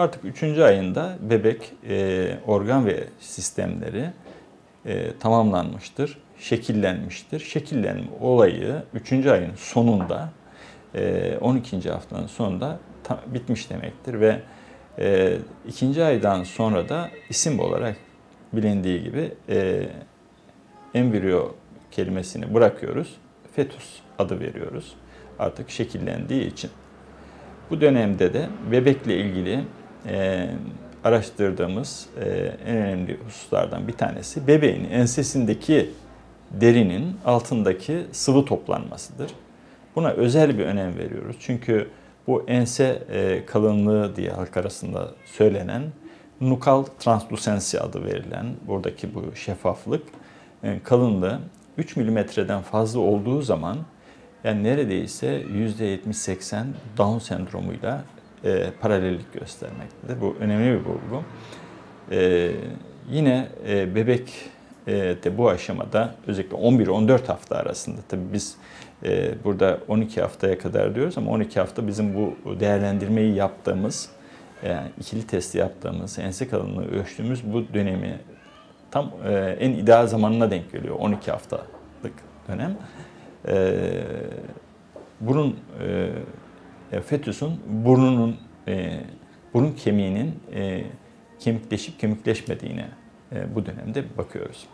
Artık 3. ayında bebek e, organ ve sistemleri e, tamamlanmıştır, şekillenmiştir. Şekillenme olayı 3. ayın sonunda, e, 12. haftanın sonunda ta- bitmiş demektir ve e, ikinci aydan sonra da isim olarak bilindiği gibi e, embriyo kelimesini bırakıyoruz. Fetus adı veriyoruz. Artık şekillendiği için. Bu dönemde de bebekle ilgili e, araştırdığımız e, en önemli hususlardan bir tanesi bebeğin ensesindeki derinin altındaki sıvı toplanmasıdır. Buna özel bir önem veriyoruz. Çünkü bu ense e, kalınlığı diye halk arasında söylenen nukal translusensi adı verilen buradaki bu şeffaflık e, kalınlığı 3 milimetreden fazla olduğu zaman yani neredeyse %70-80 Down sendromuyla e, paralellik göstermektedir. Bu önemli bir bulgu. E, yine e, bebek e, de bu aşamada özellikle 11-14 hafta arasında tabii biz e, burada 12 haftaya kadar diyoruz ama 12 hafta bizim bu değerlendirmeyi yaptığımız yani ikili testi yaptığımız, ense kalınlığı ölçtüğümüz bu dönemi tam e, en ideal zamanına denk geliyor. 12 haftalık dönem. E, burun e, fetüsün burnunun e, burun kemiğinin e, kemikleşip kemikleşmediğine e, bu dönemde bakıyoruz.